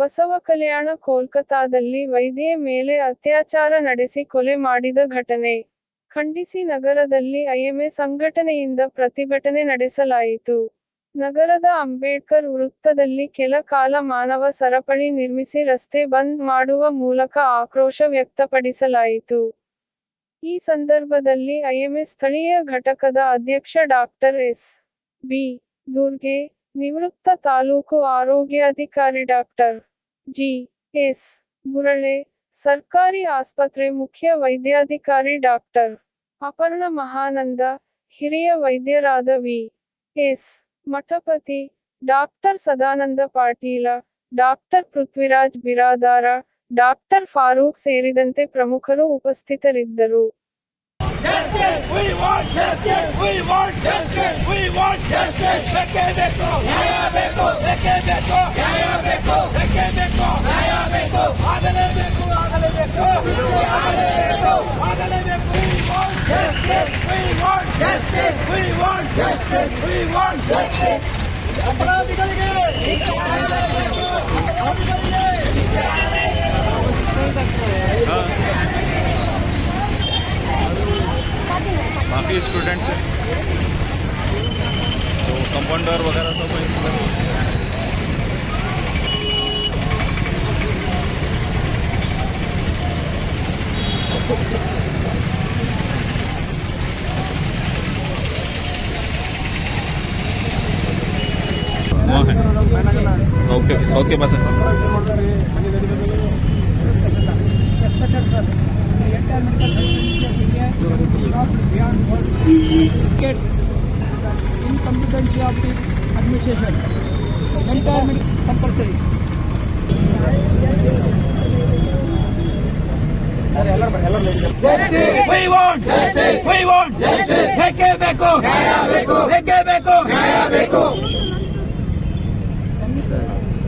ಬಸವ ಕಲ್ಯಾಣ ಕೋಲ್ಕತಾದಲ್ಲಿ ವೈದ್ಯೆ ಮೇಲೆ ಅತ್ಯಾಚಾರ ನಡೆಸಿ ಕೊಲೆ ಮಾಡಿದ ಘಟನೆ. ಖಂಡಿಸಿ ನಗರದಲ್ಲಿ ಐಎಂಎ ಸಂಘಟನೆಯಿಂದ ಪ್ರತಿಭಟನೆ ನಡೆಸಲಾಯಿತು. ನಗರದ ಅಂಬೇಡ್ಕರ್ ವೃತ್ತದಲ್ಲಿ ಕೆಲ ಕಾಲ ಮಾನವ ಸರಪಳಿ ನಿರ್ಮಿಸಿ ರಸ್ತೆ ಬಂದ್ ಮಾಡುವ ಮೂಲಕ ಆಕ್ರೋಶ ವ್ಯಕ್ತಪಡಿಸಲಾಯಿತು. ಈ ಸಂದರ್ಭದಲ್ಲಿ ಐಎಂಎ ಸ್ಥಳೀಯ ಘಟಕದ ಅಧ್ಯಕ್ಷ ಡಾಕ್ಟರ್ ಎಸ್. ಬಿ. ದುರ್ಗೆ, ನಿವೃತ್ತ ತಾಲೂಕು ಆರೋಗ್ಯಾಧಿಕಾರಿ ಡಾಕ್ಟರ್ ಜಿ ಎಸ್ ಗುರಳೆ ಸರ್ಕಾರಿ ಆಸ್ಪತ್ರೆ ಮುಖ್ಯ ವೈದ್ಯಾಧಿಕಾರಿ ಡಾಕ್ಟರ್ ಅಪರ್ಣ ಮಹಾನಂದ ಹಿರಿಯ ವೈದ್ಯರಾದ V S Mathapati doctor Sadananda Patil doctor Prithviraj Biradar doctor Farooq ಸೇರಿದಂತೆ ಪ್ರಮುಖರು ಉಪಸ್ಥಿತರಿದ್ದರು ಅಪರಾಧಿಗಳಿಗೆ ಶಿಕ್ಷೆ ಆಗಲೇಬೇಕು. ಅಪರಾಧಿಗಳಿಗೆ ಶಿಕ್ಷೆ ಆಗಲೇಬೇಕು. बाकी स्टूडेंट्स हैं तो कंपाउंडर वगैरह सब हैं वहाँ है the incompetency of the administration. The entire medical compulsory. Justice! We want justice! We want justice! ಬೇಕೇ ಬೇಕು ನ್ಯಾಯ ಬೇಕು ಬೇಕೇ ಬೇಕು ನ್ಯಾಯ ಬೇಕು Yes.